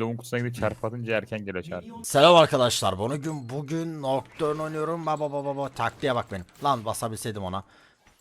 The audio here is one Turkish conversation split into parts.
Lavun kutusuna gidip çarp atınca erken geliyor çarp. Selam arkadaşlar. Bugün bugün Nocturne oynuyorum. Baba baba baba taktiğe bak benim. Lan basabilseydim ona.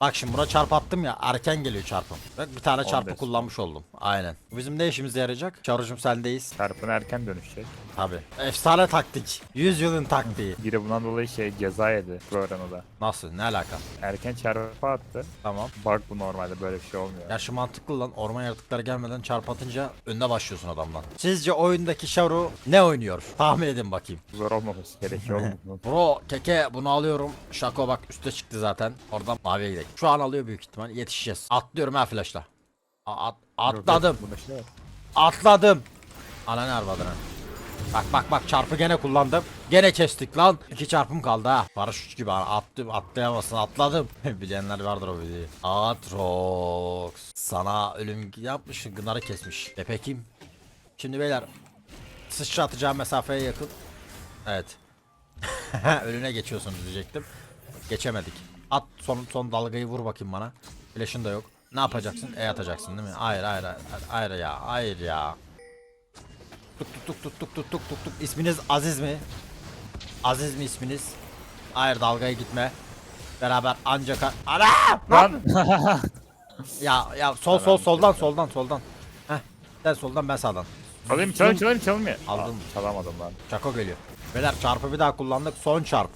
Bak şimdi buna çarp attım ya erken geliyor çarpım. Bak bir tane çarpı 15. kullanmış oldum. Aynen. Bizim ne işimize yarayacak? Çağrıcım sendeyiz. Çarpın erken dönüşecek. Tabi. Efsane taktik. 100 yılın taktiği. Biri bundan dolayı şey ceza yedi Florano'da. Nasıl? Ne alaka? Erken çarpı attı. Tamam. Bak bu normalde böyle bir şey olmuyor. Gerçi mantıklı lan. Orman yaratıkları gelmeden çarp atınca önüne başlıyorsun adamdan. Sizce oyundaki Sharu ne oynuyor? Tahmin edin bakayım. Zor olmaması gerekiyor. Bro keke bunu alıyorum. Şako bak üste çıktı zaten. Oradan maviye gidelim. Şu an alıyor büyük ihtimal. Yetişeceğiz. Atlıyorum ha flashla. A- at- atladım. Şey. Atladım. Ananı arvadına. Bak bak bak çarpı gene kullandım. Gene kestik lan. İki çarpım kaldı ha. Paraşüt gibi attım atlayamazsın atladım. Bilenler vardır o videoyu. Atrox. Sana ölüm yapmış gınarı kesmiş. E pekim. Şimdi beyler. Sıçratacağım mesafeye yakın. Evet. Önüne geçiyorsunuz diyecektim. Geçemedik. At son, son dalgayı vur bakayım bana. Flash'ın da yok. Ne yapacaksın? E atacaksın değil mi? Hayır hayır hayır, hayır ya hayır ya. Tuk tuk tuk tuk tuk tuk tuk tuk. İsminiz Aziz mi? Aziz mi isminiz? Hayır dalgaya gitme. Beraber ancak Ana! Lan! Ya ya sol sol soldan soldan soldan. Heh. Sen soldan ben sağdan. Çalayım çalayım çalayım çalmıyor. Aldım. Aa, çalamadım lan. Şako geliyor. Beyler çarpı bir daha kullandık. Son çarp.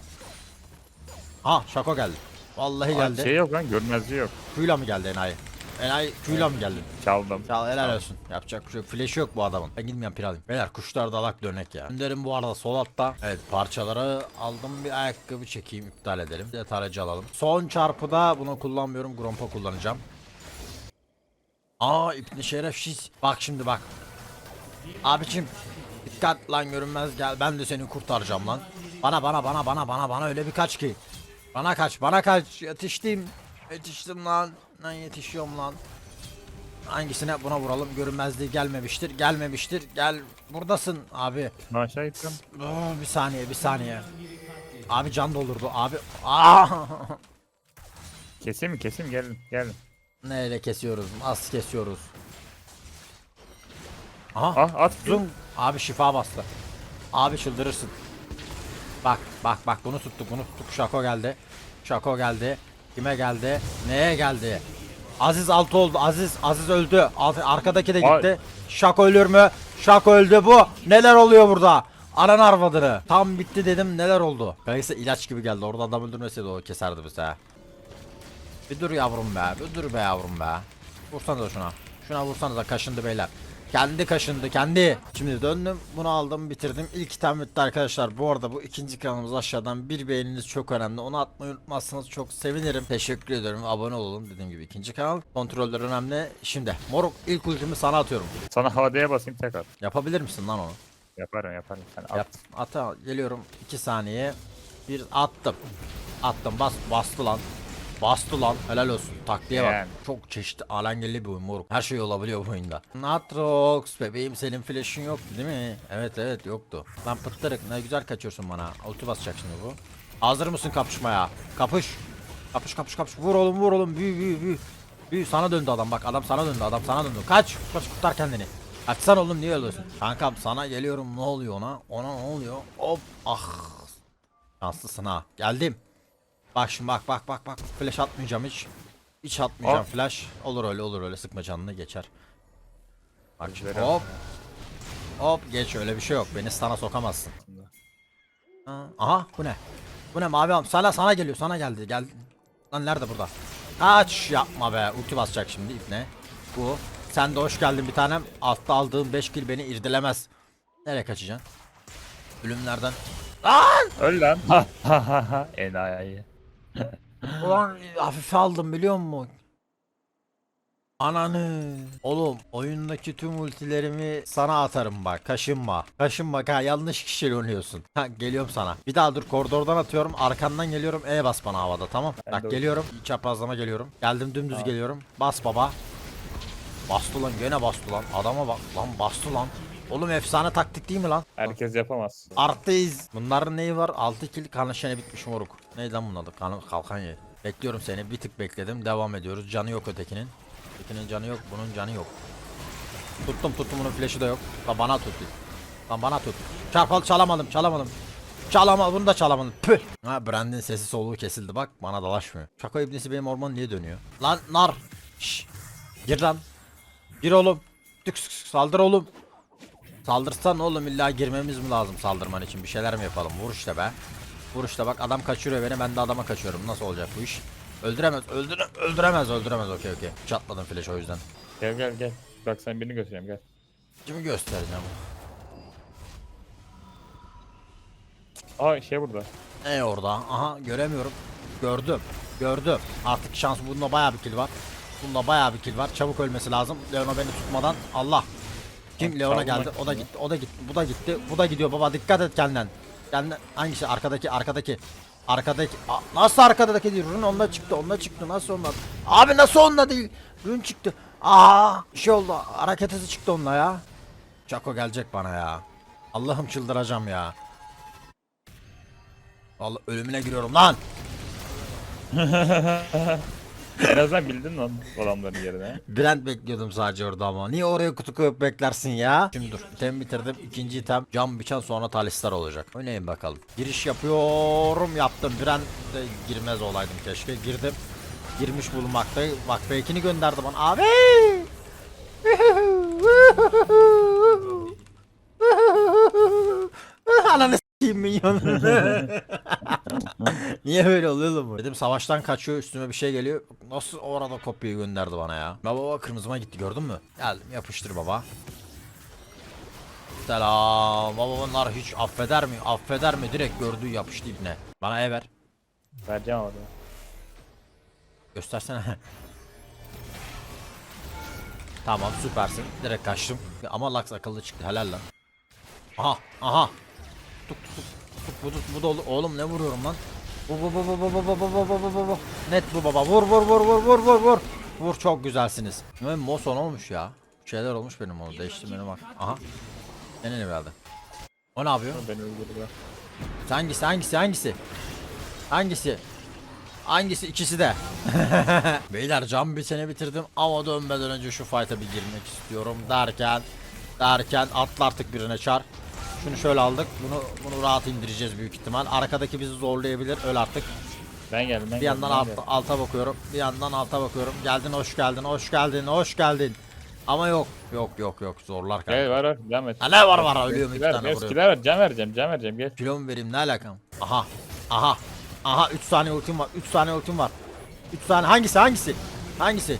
Ha şako geldi. Vallahi Aa, geldi. Şey yok lan görünmezliği yok. Q'yla mı geldi enayi? Enayi Q'yla mı geldi? Çaldım. Çal helal olsun. Yapacak bir şey yok. Flash yok bu adamın. Ben gitmeyen pir alayım. Beyler kuşlar dalak dönek ya. Önderim bu arada sol altta. Evet parçaları aldım. Bir ayakkabı çekeyim iptal edelim. Bir de tarayıcı alalım. Son çarpıda bunu kullanmıyorum. Grompa kullanacağım. Aa ipni şerefsiz. Bak şimdi bak. Abicim dikkat lan görünmez gel ben de seni kurtaracağım lan. Bana bana bana bana bana bana öyle bir kaç ki. Bana kaç bana kaç yetiştim. Yetiştim lan. Lan yetişiyorum lan. Hangisine buna vuralım? Görünmezliği gelmemiştir. Gelmemiştir. Gel. Buradasın abi. Aşağı gittim. Aa, bir saniye bir saniye. Abi can doldurdu. Abi Aa! Keseyim mi? Keseyim gelin gelin. neyle kesiyoruz? Az kesiyoruz. Aha. Ah at. zoom abi şifa bastı. Abi çıldırırsın. Bak bak bak. Bunu tuttuk bunu tuttuk. Şako geldi. Şako geldi kime geldi? Neye geldi? Aziz altı oldu. Aziz Aziz öldü. Alt- arkadaki de gitti. Şako ölür mü? Şako öldü bu. Neler oluyor burada? Anan arvadını. Tam bitti dedim. Neler oldu? Belki ilaç gibi geldi. Orada adam öldürmeseydi o keserdi bize. Ha. Bir dur yavrum be. Bir dur be yavrum be. Vursana da şuna. Şuna vursana da kaşındı beyler kendi kaşındı kendi. Şimdi döndüm bunu aldım bitirdim. İlk item bitti arkadaşlar. Bu arada bu ikinci kanalımız aşağıdan bir beğeniniz çok önemli. Onu atmayı unutmazsanız çok sevinirim. Teşekkür ederim. Abone olalım dediğim gibi ikinci kanal. Kontroller önemli. Şimdi moruk ilk ultimi sana atıyorum. Sana havadaya basayım tek at. Yapabilir misin lan onu? Yaparım yaparım. Sen at. Yap. Ata geliyorum 2 saniye. Bir attım. Attım bas bastı lan. Bastı lan. Helal olsun. Taktiğe bak. Yani. Çok çeşitli alengelli bir oyun moruk. Her şey olabiliyor bu oyunda. Natrox bebeğim senin flash'ın yoktu değil mi? Evet evet yoktu. Lan pıttırık ne güzel kaçıyorsun bana. Ulti basacak şimdi bu. Hazır mısın kapışmaya? Kapış. Kapış kapış kapış. Vur oğlum vur oğlum. Büyü büyü büyü. Büyü sana döndü adam bak adam sana döndü adam sana döndü. Kaç. Kaç kurtar kendini. Kaçsan oğlum niye ölüyorsun? Kankam sana geliyorum ne oluyor ona? Ona ne oluyor? Hop ah. Şanslısın ha. Geldim. Bak şimdi bak bak bak bak. Flash atmayacağım hiç. Hiç atmayacağım Hop. flash. Olur öyle olur öyle sıkma canını geçer. Bak şimdi hop. Hop geç öyle bir şey yok. Beni sana sokamazsın. Ha, Aha bu ne? Bu ne mavi am? Sana sana geliyor sana geldi. Gel. Lan nerede burada? Kaç yapma be. Ulti basacak şimdi ipne. Bu. Sen de hoş geldin bir tanem. Altta aldığım 5 kill beni irdelemez. Nereye kaçacaksın? Ölümlerden. Öl lan. Ha ha ha ha. Enayi. Ulan hafife aldım biliyor musun? Ananı. Oğlum oyundaki tüm ultilerimi sana atarım bak. Kaşınma. Kaşınma ha yanlış kişiyle oynuyorsun. Ha geliyorum sana. Bir daha dur koridordan atıyorum. Arkandan geliyorum. E bas bana havada tamam. Ben bak geliyorum. Çaprazlama geliyorum. Geldim dümdüz Tamam. geliyorum. Bas baba. Bastı lan gene bastı lan. Adama bak lan bastı lan. Oğlum efsane taktik değil mi lan? Herkes yapamaz. Arttayız. Bunların neyi var? 6 kill kanı şene bitmiş moruk. Neydi lan bunun adı? Kanı kalkan ye. Bekliyorum seni. Bir tık bekledim. Devam ediyoruz. Canı yok ötekinin. Ötekinin canı yok. Bunun canı yok. Tuttum tuttum bunun flash'ı da yok. Da bana tut. Lan bana tut. Çarpalı çalamadım çalamadım. Çalama bunu da çalamadım. Püh. Ha Brand'in sesi soluğu kesildi bak bana dalaşmıyor. Şaka ibnesi benim orman niye dönüyor? Lan nar. Şş. Gir lan. Gir oğlum. Sık saldır oğlum. Saldırsan oğlum illa girmemiz mi lazım saldırman için bir şeyler mi yapalım? Vur işte be. Vur işte bak adam kaçırıyor beni ben de adama kaçıyorum. Nasıl olacak bu iş? Öldüremez, öldüre öldüremez, öldüremez. Okey okey. Çatladım flash o yüzden. Gel gel gel. Bak sen birini götüreyim gel. Kimi göstereceğim? Aa şey burada. Ne orada? Aha göremiyorum. Gördüm. Gördüm. Artık şans bunda bayağı bir kill var. Bunda bayağı bir kill var. Çabuk ölmesi lazım. Leona beni tutmadan. Allah. Kim Leona geldi. O da gitti. O da gitti. Bu da gitti. Bu da gidiyor baba. Dikkat et kendinden. Kendinden. Hangisi? Arkadaki. Arkadaki. Arkadaki. Aa, nasıl arkadaki değil? Rune onda çıktı. Onda çıktı. Nasıl onda? Abi nasıl onda değil? Rune çıktı. Aa, bir şey oldu. Hareket hızı çıktı onunla ya. Çako gelecek bana ya. Allah'ım çıldıracağım ya. Vallahi ölümüne giriyorum lan. en azından bildin lan adamların yerine. Brand bekliyordum sadece orada ama. Niye oraya kutu koyup beklersin ya? Şimdi dur. İtem bitirdim. İkinci item cam biçen sonra talistar olacak. Oynayın bakalım. Giriş yapıyorum. Yaptım. Brand de girmez olaydım keşke. Girdim. Girmiş bulunmaktayım. Bak fake'ini gönderdi bana. Abi. Ananı s**eyim minyon. Niye böyle oluyor lan bu? Dedim savaştan kaçıyor üstüme bir şey geliyor. Nasıl orada kopyayı gönderdi bana ya? Baba baba kırmızıma gitti gördün mü? Geldim yapıştır baba. Selam. Baba bunlar hiç affeder mi? Affeder mi? Direkt gördüğü yapıştı ibne. Bana ev ver. Vereceğim ama. Göstersene. tamam süpersin. Direkt kaçtım. Ama Lux akıllı çıktı helal lan. Aha aha. Tuk tuk tuk. Bu, bu, bu da oğlum ne vuruyorum lan? Bu bu bu bu bu bu bu bu bu bu bu bu. Net bu baba. Vur vur vur vur vur vur vur. Vur çok güzelsiniz. Benim Moson olmuş ya. Bir şeyler olmuş benim onu. Değişti benim bak. Aha. Senin ne geldi? O ne yapıyor? Beni öldürdü. Hangisi hangisi hangisi? Hangisi? Hangisi ikisi de. Beyler cam bir sene bitirdim ama dönmeden önce şu fight'a bir girmek istiyorum derken derken atla artık birine çar. Şunu şöyle aldık. Bunu bunu rahat indireceğiz büyük ihtimal. Arkadaki bizi zorlayabilir. Öl artık. Ben geldim ben Bir geldim. yandan ben alta, geldim. alta bakıyorum. Bir yandan alta bakıyorum. Geldin hoş geldin. Hoş geldin. Hoş geldin. Ama yok. Yok yok yok. Zorlar kanka. Gel var var devam et. Ha, ne var var ölüyorum iki tane vuruyorum. ver, can vereceğim, can vereceğim gel. Kilo mu vereyim ne alakam? Aha. Aha. Aha 3 saniye ultim var. 3 saniye ultim var. 3 saniye hangisi hangisi? Hangisi?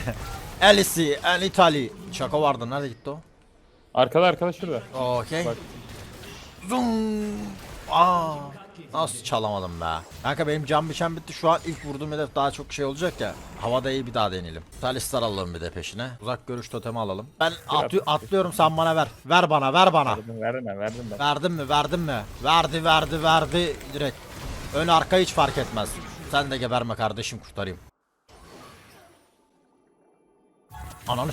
Elisi, El Italy. Şaka vardı. Nerede gitti o? Arkada arkada şurada. Okey. Bak. Zoom. Aa. Nasıl çalamadım be? Kanka benim cam biçen bitti. Şu an ilk vurduğum hedef daha çok şey olacak ya. Havada iyi bir daha deneyelim. Talistar alalım bir de peşine. Uzak görüş totemi alalım. Ben atlı- atlıyorum sen bana ver. Ver bana ver bana. Verdim, verdim ben, verdim ben. Verdim mi verdim mi? Verdi verdi verdi direkt. Ön arka hiç fark etmez. Sen de geberme kardeşim kurtarayım. Ananı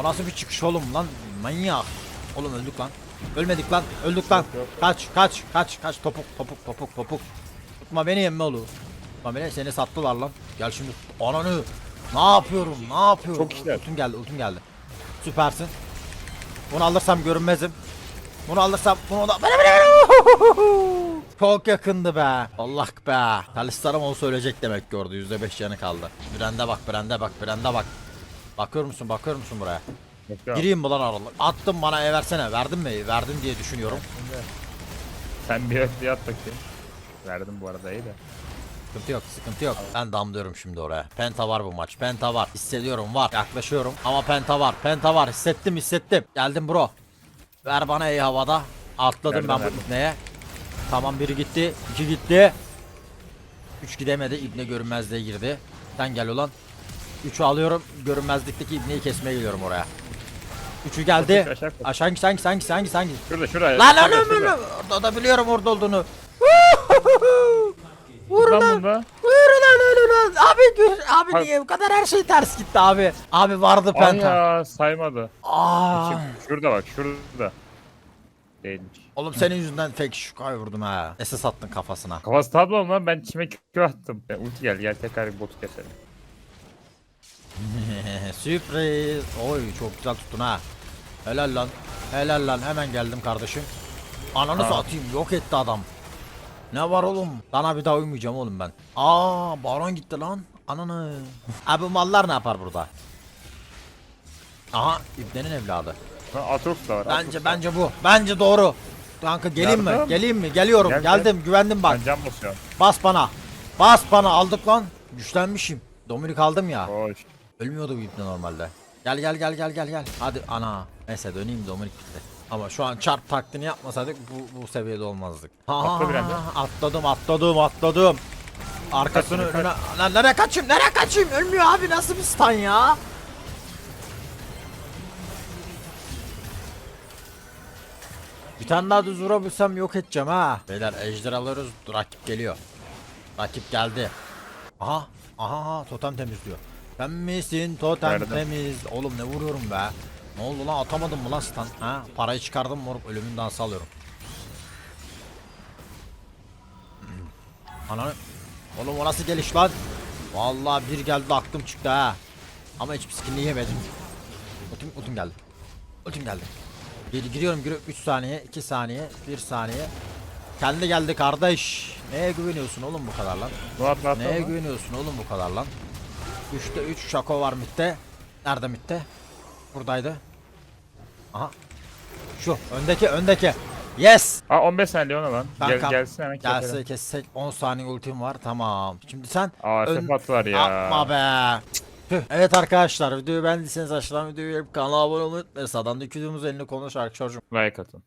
O nasıl bir çıkış oğlum lan manyak. Oğlum öldük lan. Ölmedik lan öldük lan. yok. Kaç kaç kaç kaç topuk topuk topuk topuk. Tutma beni yemme oğlum. Tutma beni seni sattılar lan. Gel şimdi ananı. Ne yapıyorum ne yapıyorum. Çok işler. Ultim geldi ultim geldi. Süpersin. Bunu alırsam görünmezim. Bunu alırsam bunu da... Çok yakındı be. Allah be. Talistarım olsa ölecek demek gördü. %5 canı kaldı. Brende bak, brende bak, brende bak. Bakıyor musun, bakıyor musun buraya? Bakıyorum. Gireyim mi lan aralık? Attım bana ev versene. Verdin mi? Verdin diye düşünüyorum. Sen bir ötüye at bakayım. Verdim bu arada iyi de. Sıkıntı yok, sıkıntı yok. Ben damlıyorum şimdi oraya. Penta var bu maç. Penta var. Hissediyorum var. Yaklaşıyorum. Ama penta var. Penta var. Hissettim, hissettim. Geldim bro. Ver bana iyi havada. Atladım Verdim, ben bu verdim. ibneye. Tamam biri gitti. iki gitti. Üç gidemedi. İbne görünmezliğe girdi. Sen gel ulan. Üçü alıyorum. Görünmezlikteki ibneyi kesmeye geliyorum oraya. Üçü geldi. Aşağı, aşağı. Aşağı hangisi hangisi hangisi hangisi hangisi? Şurada şurada. Lan şurada, lan şurada. Orada da biliyorum orada olduğunu. Vur Lan lan. bunda. Buyurun lan öyle lan. Abi gör, abi Bak. niye bu kadar her şey ters gitti abi. Abi vardı Ay penta. ya saymadı. Aa. Şurada bak şurada. Değilmiş. Oğlum senin yüzünden fake şukay vurdum ha. SS attın kafasına. Kafası tablo olma lan ben çime kö attım. Ya, ulti gel gel tekrar botu keselim. Sürpriz. Oy çok güzel tuttun ha. Helal lan. Helal lan hemen geldim kardeşim. Ananı Ha. satayım yok etti adam. Ne var oğlum? Sana bir daha uymayacağım oğlum ben. Aa baron gitti lan. Ananı. Abi mallar ne yapar burada? Aha İbne'nin evladı. Atrox da var. Bence Atrox bence bu. Bence doğru. Kanka geleyim mi? Yardım. Geleyim mi? Geliyorum. Gel, gel. Geldim. Güvendim bak. Ben can basıyorum. Bas bana. Bas bana. Aldık lan. Güçlenmişim. Dominik aldım ya. Hoş. Ölmüyordu bu ipne normalde. Gel gel gel gel gel gel. Hadi ana. Neyse döneyim Dominik bitti. Ama şu an çarp taktiğini yapmasaydık bu, bu seviyede olmazdık. Ha, Atla atladım atladım atladım. Arkasını Kaç, önüne... Lan nereye kaçayım nereye kaçayım? Ölmüyor abi nasıl bir stun ya? Bir tane daha düz vurabilsem yok edeceğim ha. Beyler ejder alıyoruz. Rakip geliyor. Rakip geldi. Aha. Aha, aha totem temizliyor. Sen misin totem Nerede? temiz? Oğlum ne vuruyorum be? Ne oldu lan atamadım mı lan stun? Ha? Parayı çıkardım moruk ölümün dansı alıyorum. Ananı. Oğlum o nasıl geliş lan? Vallahi bir geldi aklım çıktı ha. Ama hiçbir skinini yemedim. Ultim, ultim geldi. Ultim geldi. Gir, giriyorum giriyorum 3 saniye 2 saniye 1 saniye. Kendi geldi kardeş. Neye güveniyorsun oğlum bu kadar lan? Neye güveniyorsun oğlum bu kadar lan? 3'te 3 şako var mitte. Nerede mitte? Buradaydı. Aha. Şu öndeki öndeki. Yes. Aa 15 saniye ona lan. Gel, Kankam, gelsin hemen keselim. Gelse kessek 10 saniye ultim var tamam. Şimdi sen Aa ön- Sefat var ya. Yapma be. Tüh. Evet arkadaşlar videoyu beğendiyseniz aşağıdan videoyu beğenip kanala abone olmayı unutmayın. Sağdan da videomuz elini konuş arkadaşlar. Like atın.